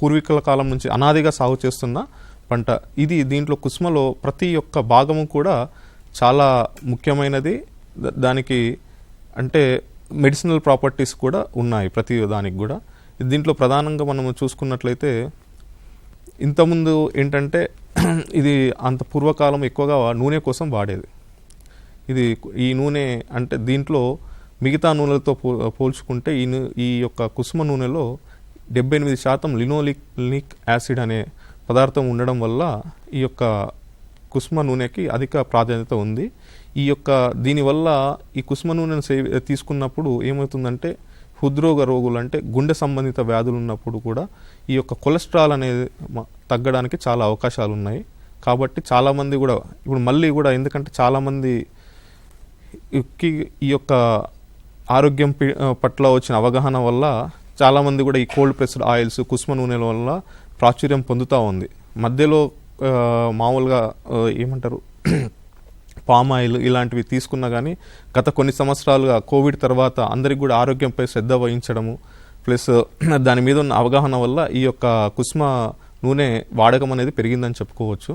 పూర్వీకుల కాలం నుంచి అనాదిగా సాగు చేస్తున్న పంట. ఇది దీంట్లో కుసుమలో ప్రతి ఒక్క భాగము కూడా చాలా ముఖ్యమైనది. దానికి అంటే మెడిసినల్ ప్రాపర్టీస్ కూడా ఉన్నాయి ప్రతి దానికి కూడా. దీంట్లో ప్రధానంగా మనము చూసుకున్నట్లయితే ఇంతకుముందు ఏంటంటే ఇది అంత పూర్వకాలం ఎక్కువగా నూనె కోసం వాడేది. ఇది ఈ నూనె అంటే దీంట్లో మిగతా నూనెలతో పో పోల్చుకుంటే ఈ ఈ యొక్క కుసుమ నూనెలో డెబ్బై ఎనిమిది శాతం లినోలిక్ యాసిడ్ అనే పదార్థం ఉండడం వల్ల ఈ యొక్క కుసుమ నూనెకి అధిక ప్రాధాన్యత ఉంది. ఈ యొక్క దీనివల్ల ఈ కుసుమ నూనెను సే తీసుకున్నప్పుడు ఏమవుతుందంటే హృద్రోగ రోగులు అంటే గుండె సంబంధిత వ్యాధులు ఉన్నప్పుడు కూడా ఈ యొక్క కొలెస్ట్రాల్ అనేది తగ్గడానికి చాలా అవకాశాలు ఉన్నాయి. కాబట్టి చాలామంది కూడా ఇప్పుడు మళ్ళీ కూడా ఎందుకంటే చాలామంది ఈ యొక్క ఆరోగ్యం పట్ల వచ్చిన అవగాహన వల్ల చాలామంది కూడా ఈ కోల్డ్ ప్రెస్డ్ ఆయిల్స్ కుసుమ నూనెల వల్ల ప్రాచుర్యం పొందుతూ ఉంది. మధ్యలో మామూలుగా ఏమంటారు? పామ్ ఆయిల్ ఇలాంటివి తీసుకున్నా కానీ గత కొన్ని సంవత్సరాలుగా కోవిడ్ తర్వాత అందరికి కూడా ఆరోగ్యంపై శ్రద్ధ వహించడము ప్లస్ దాని మీద ఉన్న అవగాహన వల్ల ఈ యొక్క కుసుమ నూనె వాడకం అనేది పెరిగిందని చెప్పుకోవచ్చు.